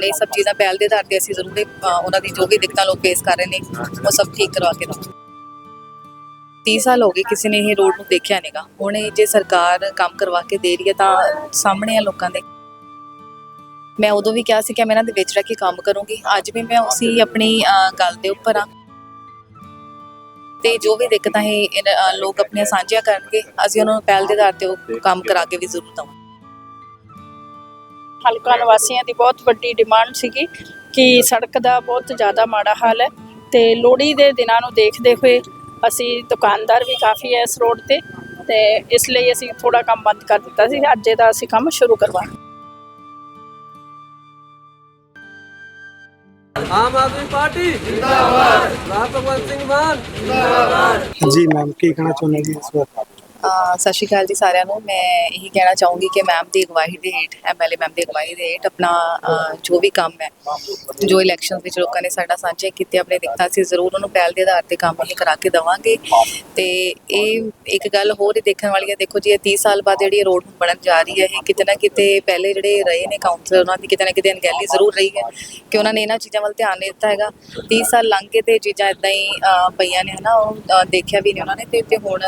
ਹੁਣ ਇਹ ਸਭ ਚੀਜ਼ਾਂ ਪਹਿਲ ਦੇ ਆਧਾਰ ਤੇ ਅਸੀਂ ਜ਼ਰੂਰ ਇਹ, ਅ, ਉਹਨਾਂ ਦੀ ਜੋ ਵੀ ਦਿੱਕਤਾਂ ਲੋਕ ਫੇਸ ਕਰ ਰਹੇ ਨੇ ਉਹ ਸਭ ਠੀਕ ਕਰਵਾ ਕੇ ਦਵਾਂਗੇ 30 ਸਾਲ ਹੋ ਗਏ ਕਿਸੇ ਨੇ ਇਹ ਰੋਡ ਨੂੰ ਦੇਖਿਆ ਨਹੀਂਗਾ ਹੁਣ ਇਹ ਜੇ ਸਰਕਾਰ ਕੰਮ ਕਰਵਾ ਕੇ ਦੇ ਰਹੀ ਹੈ ਤਾਂ ਸਾਹਮਣੇ ਆ ਲੋਕਾਂ ਦੇ। ਮੈਂ ਉਦੋਂ ਵੀ ਕਿਹਾ ਸੀ ਕਿ ਮੈਂ ਇਹਨਾਂ ਦੇ ਵਿੱਚ ਰਹਿ ਕੇ ਕੰਮ ਕਰੂੰਗੀ। ਅੱਜ ਵੀ ਮੈਂ ਉਸੇ ਆਪਣੀ ਅ, ਗੱਲ ਦੇ ਉੱਪਰ ਆ ਤੇ ਜੋ ਵੀ ਦਿੱਕਤਾਂ ਇਹ ਇਨ- ਅ, ਲੋਕ ਆਪਣੀਆਂ ਸਾਂਝੀਆਂ ਕਰਨਗੇ ਅਸੀਂ ਉਹਨਾਂ ਨੂੰ ਪਹਿਲ ਦੇ ਆਧਾਰ ਤੇ ਉਹ ਕੰਮ ਕਰਾ ਕੇ ਵੀ ਜ਼ਰੂਰ ਦਵਾਂਗੇ। ਹਲਕਾ ਨਿਵਾਸੀਆਂ ਦੀ ਬਹੁਤ ਵੱਡੀ ਡਿਮਾਂਡ ਸੀਗੀ ਕਿ ਸੜਕ ਦਾ ਬਹੁਤ ਜ਼ਿਆਦਾ ਮਾੜਾ ਹਾਲ ਹੈ ਤੇ ਲੋਹੜੀ ਦੇ ਦਿਨਾਂ ਨੂੰ ਦੇਖਦੇ ਹੋਏ ਅਸੀਂ ਦੁਕਾਨਦਾਰ ਵੀ ਕਾਫੀ ਹੈ ਇਸ ਰੋਡ ਤੇ ਤੇ ਇਸ ਲਈ ਅਸੀਂ ਥੋੜਾ ਕੰਮ ਬੰਦ ਕਰ ਦਿੱਤਾ ਸੀ। ਅੱਜ ਇਹਦਾ ਅਸੀਂ ਕੰਮ ਸ਼ੁਰੂ ਕਰਵਾਉਣਾ। ਆਮ ਆਦਮੀ ਪਾਰਟੀ ਜਿੰਦਾਬਾਦ। ਰਾਮ ਭਗਵੰਤ ਸਿੰਘ ਮਾਨ। ਜੀ ਮੈਮ ਕੀ ਕਹਿਣਾ ਚਾਹੁੰਦੇ ਜੀ ਇਸ ਵਾਰ ਸਤਿ ਸ਼੍ਰੀ ਅਕਾਲ ਜੀ ਸਾਰਿਆਂ ਨੂੰ। ਮੈਂ ਇਹੀ ਕਹਿਣਾ ਚਾਹੂੰਗੀ ਕਿ ਮੈਮ ਦੀ ਅਗਵਾਈ ਦੇ ਹੇਠ ਐਮਐਲਏ ਮੈਮ ਦੀ ਅਗਵਾਈ ਦੇ ਹੇਠ ਆਪਣਾ ਜੋ ਵੀ ਕੰਮ ਹੈ, ਜੋ ਇਲੈਕਸ਼ਨ ਵਿੱਚ ਲੋਕਾਂ ਨੇ ਸਾਡਾ ਸਾਂਝੇ ਕੀਤੇ, ਆਪਣੇ ਦਿੱਕਤਾਂ ਸੀ, ਜ਼ਰੂਰ ਉਹਨੂੰ ਪਹਿਲ ਦੇ ਆਧਾਰ ਤੇ ਕੰਮ ਹੀ ਕਰਾ ਕੇ ਦਵਾਂਗੇ। ਤੇ ਇਹ ਇੱਕ ਗੱਲ ਹੋਰ ਹੀ ਦੇਖਣ ਵਾਲੀ ਹੈ, ਦੇਖੋ ਜੀ, ਇਹ 30 ਸਾਲ ਬਾਅਦ ਜਿਹੜੀ ਰੋਡ ਬਣਨ ਜਾ ਰਹੀ ਹੈ, ਇਹ ਕਿਤੇ ਨਾ ਕਿਤੇ ਪਹਿਲੇ ਜਿਹੜੇ ਰਹੇ ਨੇ ਕਾਉਂਸਲਰ ਉਹਨਾਂ ਦੀ ਕਿਤੇ ਨਾ ਕਿਤੇ ਅਣਗਹਿਲੀ ਜ਼ਰੂਰ ਰਹੀ ਹੈ ਕਿ ਉਹਨਾਂ ਨੇ ਇਹਨਾਂ ਚੀਜ਼ਾਂ ਵੱਲ ਧਿਆਨ ਨਹੀਂ ਦਿੱਤਾ ਹੈਗਾ। 30 ਸਾਲ ਲੰਘ ਗਏ ਤੇ ਇਹ ਚੀਜ਼ਾਂ ਇਦਾਂ ਹੀ ਪਈਆਂ ਨੇ ਹਨਾ, ਉਹ ਦੇਖਿਆ ਵੀ ਨਹੀਂ ਉਹਨਾਂ ਨੇ ਤੇ ਤੇ ਹੁਣ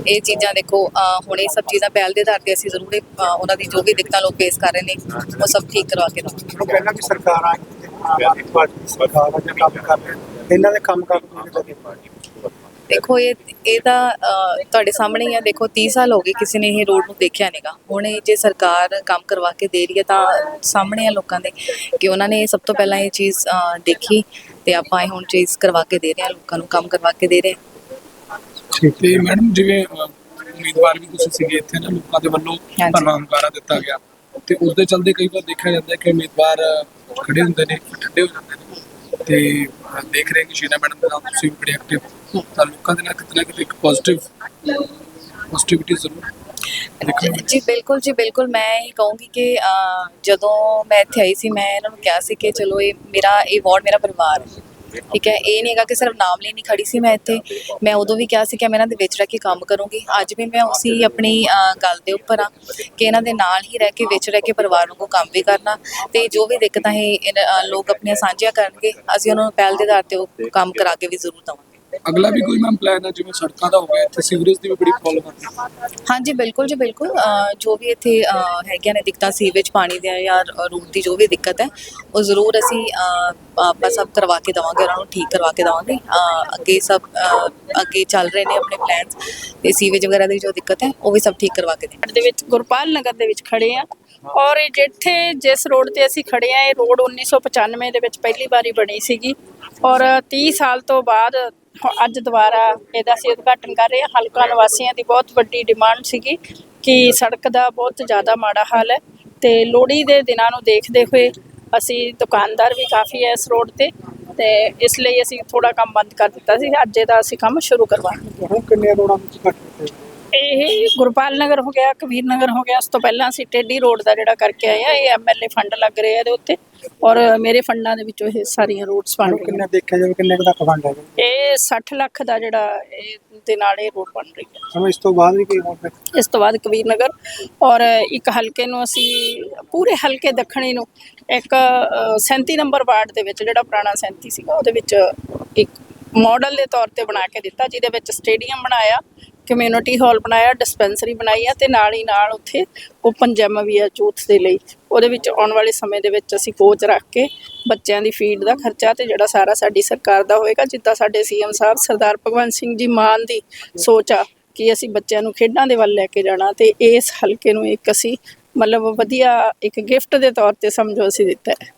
ਇਹ ਚੀਜ਼ਾਂ ਦੇਖੋ ਹੁਣ ਇਹ ਸਭ ਚੀਜ਼ਾਂ ਪਹਿਲ ਦੇ ਆਧਾਰ ਤੇ ਅਸੀਂ ਜ਼ਰੂਰ ਉਹਨਾਂ ਦੀ ਜੋ ਵੀ ਦਿੱਕਤਾਂ ਲੋਕ ਫੇਸ ਕਰ ਰਹੇ ਨੇ ਉਹ ਸਭ ਠੀਕ ਕਰਵਾ ਕੇ ਦਵਾਂਗੇ ਪਹਿਲਾਂ ਵੀ ਸਰਕਾਰ ਆ ਸਰਕਾਰ ਆ ਜੋ ਕੰਮ ਕਰ ਰਹੇ ਇਹਨਾਂ ਦੇ ਕੰਮ ਕਰ ਦੇਖੋ ਇਹ ਇਹ ਤਾਂ ਤੁਹਾਡੇ ਸਾਹਮਣੇ ਹੀ ਆ ਦੇਖੋ 30 ਸਾਲ ਹੋ ਗਏ ਕਿਸੇ ਨੇ ਇਹ ਰੋਡ ਨੂੰ ਦੇਖਿਆ ਨਹੀਂਗਾ ਹੁਣ ਇਹ ਜੇ ਸਰਕਾਰ ਕੰਮ ਕਰਵਾ ਕੇ ਦੇ ਰਹੀ ਹੈ ਤਾਂ ਸਾਹਮਣੇ ਆ ਲੋਕਾਂ ਦੇ ਕਿ ਉਹਨਾਂ ਨੇ ਸਭ ਤੋਂ ਪਹਿਲਾਂ ਇਹ ਚੀਜ਼ ਦੇਖੀ ਤੇ ਆਪਾਂ ਇਹ ਹੁਣ ਚੀਜ਼ ਕਰਵਾ ਕੇ ਦੇ ਰਹੇ ਹਾਂ ਲੋਕਾਂ ਨੂੰ ਕੰਮ ਕਰਵਾ ਕੇ ਦੇ ਰਹੇ ਠੀਕ ਤੇ ਮੈਡਮ ਜਿਵੇਂ ਅਹ, ਉਮੀਦਵਾਰ ਵੀ ਤੁਸੀਂ ਸੀਗੇ ਇੱਥੇ ਨਾ ਲੋਕਾਂ ਦੇ ਵੱਲੋਂ ਹਾਂਜੀ। ਭਰਵਾਂ ਦਿੱਤਾ ਗਿਆ। ਤੇ ਉਸ ਦੇ ਚਲਦੇ ਕਈ ਵਾਰ ਦੇਖਿਆ ਜਾਂਦਾ ਹੈ ਕਿ ਉਮੀਦਵਾਰ ਅਹ, ਖੜੇ ਹੁੰਦੇ ਨੇ ਠੰਡੇ ਹੋ ਜਾਂਦੇ ਨੇ। ਤੇ ਅਹ, ਦੇਖ ਰਹੇ ਹਾਂ ਕਿ ਸ਼ੀਨਾ ਮੈਡਮ ਦੇ ਨਾਲ ਤੁਸੀਂ ਵੀ ਬੜੇ ਐਕਟਿਵ ਤਾਂ ਲੋਕਾਂ ਦੇ ਨਾਲ ਕਿਤੇ ਨਾ ਕਿਤੇ ਇੱਕ ਪੋਜ਼ਿਟਿਵ ਪੋਜ਼ਿਟਿਵਿਟੀ ਜ਼ਰੂਰ ਦੇਖਣ ਨੂੰ ਜੀ ਬਿਲਕੁਲ ਜੀ ਬਿਲਕੁਲ। ਮੈਂ ਇਹ ਕਹੂੰਗੀ ਕਿ ਜਦੋਂ ਮੈਂ ਇੱਥੇ ਆਈ ਸੀ ਮੈਂ ਇਹਨਾਂ ਨੂੰ ਕਿਹਾ ਸੀ ਕਿ ਚਲੋ ਇਹ ਮੇਰਾ ਇਹ ਵਾਰਡ ਮੇਰਾ ਪਰਿਵਾਰ ਹੈ। ਠੀਕ ਹੈ ਇਹ ਨਹੀਂ ਹੈਗਾ ਕਿ ਸਿਰਫ ਨਾਮ ਲਈ ਨਹੀਂ ਖੜੀ ਸੀ ਮੈਂ ਇੱਥੇ। ਮੈਂ ਉਦੋਂ ਵੀ ਕਿਹਾ ਸੀ ਕਿ ਮੈਂ ਇਹਨਾਂ ਦੇ ਵਿੱਚ ਰਹਿ ਕੇ ਕੰਮ ਕਰੂੰਗੀ। ਅੱਜ ਵੀ ਮੈਂ ਉਸੇ ਆਪਣੀ ਅ, ਗੱਲ ਦੇ ਉੱਪਰ ਆ ਕਿ ਇਹਨਾਂ ਦੇ ਨਾਲ ਹੀ ਰਹਿ ਕੇ ਵਿੱਚ ਰਹਿ ਕੇ ਪਰਿਵਾਰ ਵਾਂਗੂ ਕੰਮ ਵੀ ਕਰਨਾ ਤੇ ਜੋ ਵੀ ਦਿੱਕਤਾਂ ਹੈ ਲੋਕ ਆਪਣੀਆਂ ਸਾਂਝੀਆਂ ਕਰਨਗੇ ਅਸੀਂ ਉਹਨਾਂ ਨੂੰ ਪਹਿਲ ਦੇ ਆਧਾਰ ਤੇ ਉਹ ਕੰਮ ਕਰਾ ਕੇ ਵੀ ਜ਼ਰੂਰ ਦਵਾਂਗੇ। ਅਗਲਾ ਵੀ ਕੋਈ ਮੈਮ ਪਲਾਨ ਹੈ? ਜਿਵੇਂ ਸੜਕਾਂ ਦਾ ਹੋ ਗਿਆ ਇੱਥੇ ਸੀਵਰੇਜ ਦੀ ਵੀ ਬੜੀ ਪ੍ਰੋਬਲਮ ਹੈ ਹਾਂਜੀ ਬਿਲਕੁਲ ਜੀ ਬਿਲਕੁਲ। ਅ, ਜੋ ਵੀ ਇੱਥੇ ਅ, ਹੈਗੀਆਂ ਨੇ ਦਿੱਕਤਾਂ ਸੀਵੇਜ ਪਾਣੀ ਦੀਆਂ ਜਾਂ ਰੂਟ ਦੀ ਜੋ ਵੀ ਦਿੱਕਤ ਹੈ ਉਹ ਜ਼ਰੂਰ ਅਸੀਂ ਅ, ਆਪਾਂ ਸਭ ਕਰਵਾ ਕੇ ਦਵਾਂਗੇ ਉਹਨਾਂ ਨੂੰ ਠੀਕ ਕਰਵਾ ਕੇ ਦਵਾਂਗੇ। ਅ, ਅੱਗੇ ਸਭ ਅ, ਅੱਗੇ ਚੱਲ ਰਹੇ ਨੇ ਆਪਣੇ ਪਲਾਨਸ ਤੇ ਸੀਵੇਜ ਵਗੈਰਾ ਦੀ ਜੋ ਦਿੱਕਤ ਹੈ ਉਹ ਵੀ ਸਭ ਠੀਕ ਕਰਵਾ ਕੇ ਦੇਵਾਂਗੇ। ਦੇ ਵਿੱਚ ਗੁਰਪਾਲ ਨਗਰ ਦੇ ਵਿੱਚ ਖੜੇ ਆ ਔਰ ਇਹ ਜਿੱਥੇ ਜਿਸ ਰੋਡ ਤੇ ਅਸੀਂ ਖੜੇ ਆ ਇਹ ਰੋਡ 1995 ਦੇ ਵਿੱਚ ਪਹਿਲੀ ਵਾਰੀ ਬਣੀ ਸੀਗੀ ਔਰ 30 ਸਾਲ ਤੋਂ ਬਾਅਦ ਅੱਜ ਦੁਬਾਰਾ ਇਹਦਾ ਅਸੀਂ ਉਦਘਾਟਨ ਕਰ ਰਹੇ ਹਾਂ। ਹਲਕਾ ਨਿਵਾਸੀਆਂ ਦੀ ਬਹੁਤ ਵੱਡੀ ਡਿਮਾਂਡ ਸੀਗੀ ਕਿ ਸੜਕ ਦਾ ਬਹੁਤ ਜ਼ਿਆਦਾ ਮਾੜਾ ਹਾਲ ਹੈ ਤੇ ਲੋਹੜੀ ਦੇ ਦਿਨਾਂ ਨੂੰ ਦੇਖਦੇ ਹੋਏ ਅਸੀਂ ਦੁਕਾਨਦਾਰ ਵੀ ਕਾਫੀ ਹੈ ਇਸ ਰੋਡ ਤੇ ਤੇ ਇਸ ਲਈ ਅਸੀਂ ਥੋੜਾ ਕੰਮ ਬੰਦ ਕਰ ਦਿੱਤਾ ਸੀ। ਅੱਜ ਇਹਦਾ ਅਸੀਂ ਕੰਮ ਸ਼ੁਰੂ ਕਰਵਾਉਣਾ। ਹੁਣ ਕਿੰਨੇ ਰੋਡਾਂ ਵਿੱਚ ਘੱਟ ਦਿੱਤੇ ਇਹ ਗੁਰਪਾਲ ਨਗਰ ਹੋ ਗਿਆ ਕਬੀਰ ਨਗਰ ਹੋ ਗਿਆ ਉਸ ਤੋਂ ਪਹਿਲਾਂ ਅਸੀਂ ਟੇਡੀ ਰੋਡ ਦਾ ਜਿਹੜਾ ਕਰਕੇ ਆਏ ਆ ਇਹ ਐਮਐਲਏ ਫੰਡ ਲੱਗ ਰਹੇ ਆ ਇਹਦੇ ਉੱਤੇ ਔਰ ਮੇਰੇ ਫੰਡਾਂ ਦੇ ਵਿੱਚੋਂ ਇਹ ਸਾਰੀਆਂ ਰੋਡਸ ਬਣ ਰਹੀਆਂ। ਕਿੰਨੇ ਦੇਖਿਆ ਜਾਵੇ ਕਿੰਨੇ ਕੁ ਫੰਡ ਹੈਗੇ? ਇਹ 60 ਲੱਖ ਦਾ ਜਿਹੜਾ ਇਹ ਦੇ ਨਾਲ ਇਹ ਰੋਡ ਬਣ ਰਹੀ ਹੈ। ਸਾਨੂੰ ਇਸ ਤੋਂ ਬਾਅਦ ਵੀ ਕੋਈ ਹੋਰ ਇਸ ਤੋਂ ਬਾਅਦ ਕਬੀਰ ਨਗਰ ਔਰ ਇੱਕ ਹਲਕੇ ਨੂੰ ਅਸੀਂ ਪੂਰੇ ਹਲਕੇ ਦੱਖਣੀ ਨੂੰ ਇੱਕ ਅ, 37 ਨੰਬਰ ਵਾਰਡ ਦੇ ਵਿੱਚ ਜਿਹੜਾ ਪੁਰਾਣਾ 37 ਸੀਗਾ ਉਹਦੇ ਵਿੱਚ ਇੱਕ ਮਾਡਲ ਦੇ ਤੌਰ ਤੇ ਬਣਾ ਕੇ ਦਿੱਤਾ ਜਿਹਦੇ ਵਿੱਚ ਸਟੇਡੀਅਮ ਬਣਾਇਆ ਕਮਿਊਨਿਟੀ ਹਾਲ ਬਣਾਇਆ ਡਿਸਪੈਂਸਰੀ ਬਣਾਈ ਆ ਤੇ ਨਾਲ ਹੀ ਨਾਲ ਉੱਥੇ ਓਪਨ ਜਿਮ ਵੀ ਆ ਯੂਥ ਦੇ ਲਈ। ਉਹਦੇ ਵਿੱਚ ਆਉਣ ਵਾਲੇ ਸਮੇਂ ਦੇ ਵਿੱਚ ਅਸੀਂ ਕੋਚ ਰੱਖ ਕੇ ਬੱਚਿਆਂ ਦੀ ਫੀਡ ਦਾ ਖਰਚਾ ਤੇ ਜਿਹੜਾ ਸਾਰਾ ਸਾਡੀ ਸਰਕਾਰ ਦਾ ਹੋਏਗਾ, ਜਿੱਦਾਂ ਸਾਡੇ ਸੀਐਮ ਸਾਹਿਬ, ਸਰਦਾਰ ਭਗਵੰਤ ਸਿੰਘ ਜੀ ਮਾਨ ਦੀ ਸੋਚ ਆ ਕਿ ਅਸੀਂ ਬੱਚਿਆਂ ਨੂੰ ਖੇਡਾਂ ਦੇ ਵੱਲ ਲੈ ਕੇ ਜਾਣਾ ਤੇ ਇਸ ਹਲਕੇ ਨੂੰ ਇੱਕ ਅਸੀਂ ਮਤਲਬ ਵਧੀਆ ਇੱਕ ਗਿਫਟ ਦੇ ਤੌਰ ਤੇ ਸਮਝੋ ਅਸੀਂ ਦਿੱਤਾ ਹੈ।